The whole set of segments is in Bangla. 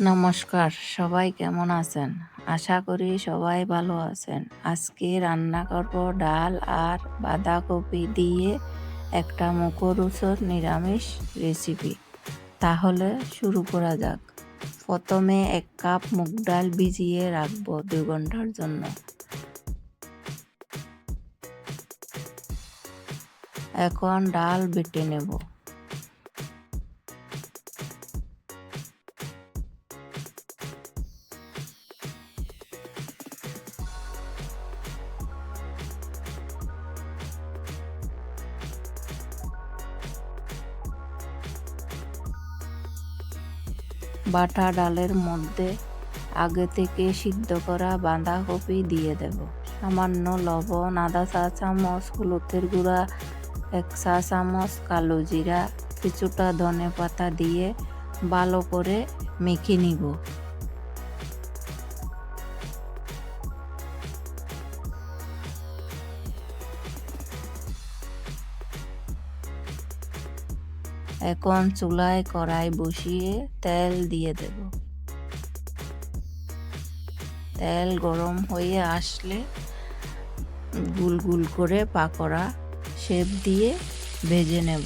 নমস্কার, সবাই কেমন আছেন? আশা করি সবাই ভালো আছেন। আজকে রান্না করব ডাল আর বাঁধাকপি দিয়ে একটা মুখরোচক নিরামিষ রেসিপি তাহলে শুরু করা যাক। প্রথমে এক কাপ মুগ ডাল ভিজিয়ে রাখব দু ঘণ্টার জন্য। এখন ডাল বেটে নেব। বাটা ডালের মধ্যে আগে থেকে সিদ্ধ করা বাঁধাকপি দিয়ে দেব। সামান্য লবণ, আদা চা চামচ হলুদের গুঁড়া, এক চা চামচ কালো জিরা, কিছুটা ধনে পাতা দিয়ে ভালো করে মেখে নিব। এখন চুলায় কড়াই বসিয়ে তেল দিয়ে দেব। তেল গরম হয়ে আসলে গুল গুল করে পাকোড়া শেপ দিয়ে ভেজে নেব।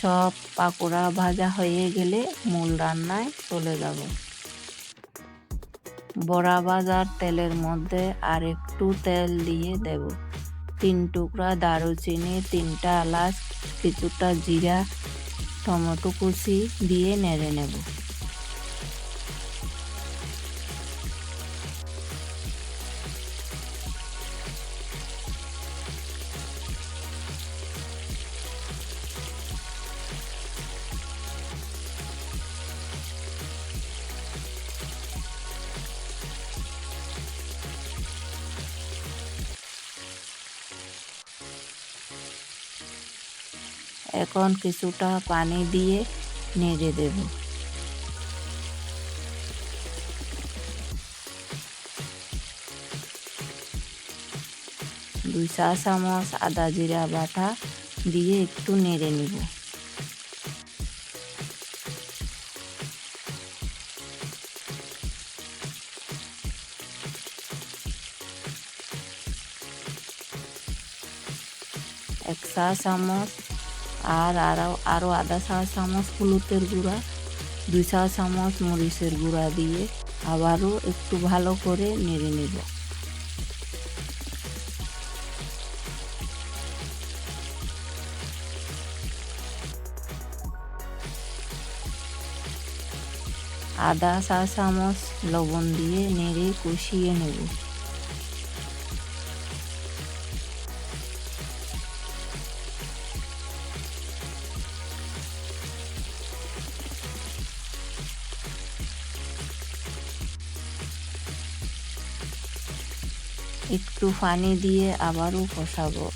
সব পাকোড়া ভাজা হয়ে গেলে মূল রান্নায় চলে যাব। বড়া ভাজার তেলের মধ্যে আর একটু তেল দিয়ে দেব। তিন টুকরা দারুচিনি, তিনটা এলাচ, কিছুটা জিরা, টমেটো কুচি দিয়ে নেড়ে নেব। এখন কিছুটা পানি দিয়ে নেড়ে দেব দুই চা চামচ আদা জিরা বাটা দিয়ে একটু নেড়ে নিব এক চা চামচ আর আরও আরও আধা চা চামচ, হলুদের গুঁড়া, দুই চা চামচ মরিচের গুঁড়া দিয়ে আবারও একটু ভালো করে নেড়ে নেব। আদা চা চামচ লবণ দিয়ে নেড়ে কষিয়ে নেব। একটু পানি দিয়ে আবারও কষাবো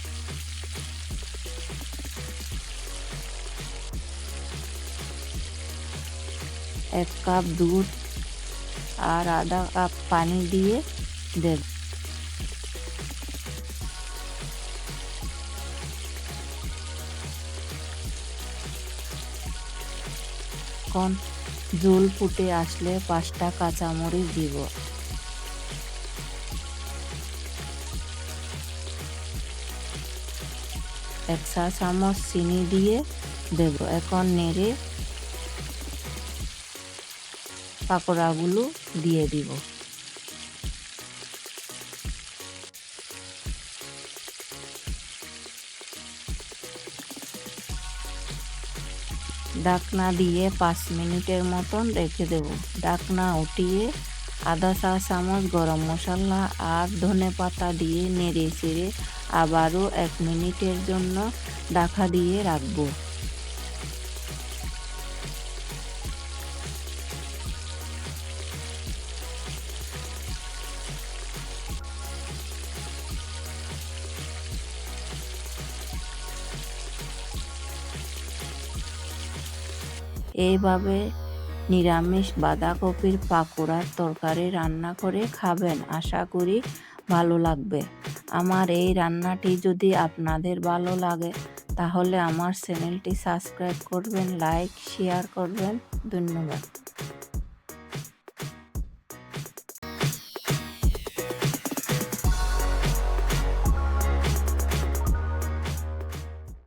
এক কাপ দুধ আর আধা কাপ পানি দিয়ে দেব। এখন জল ফুটে আসলে পাঁচটা কাঁচামরিচ দিব। এক চা চামচ চিনি দিয়ে দেব। এখন নেড়ে পাকোড়াগুলো দিয়ে দিব। ডাকনা দিয়ে পাঁচ মিনিটের মতন রেখে দেব। ডাকনা উঠিয়ে আধা চা চামচ গরম মশলা আর ধনে পাতা দিয়ে নেড়ে চেড়ে আবারও এক মিনিটের জন্য দেখা দিয়ে রাখব। এইভাবে নিরামিষ বাঁধাকপির পাকোড়ার তরকারি রান্না করে খাবেন, আশা করি ভালো লাগবে। আমার এই রান্নাটি যদি আপনাদের ভালো লাগে, তাহলে আমার চ্যানেলটি সাবস্ক্রাইব করবেন, লাইক, শেয়ার করবেন। ধন্যবাদ।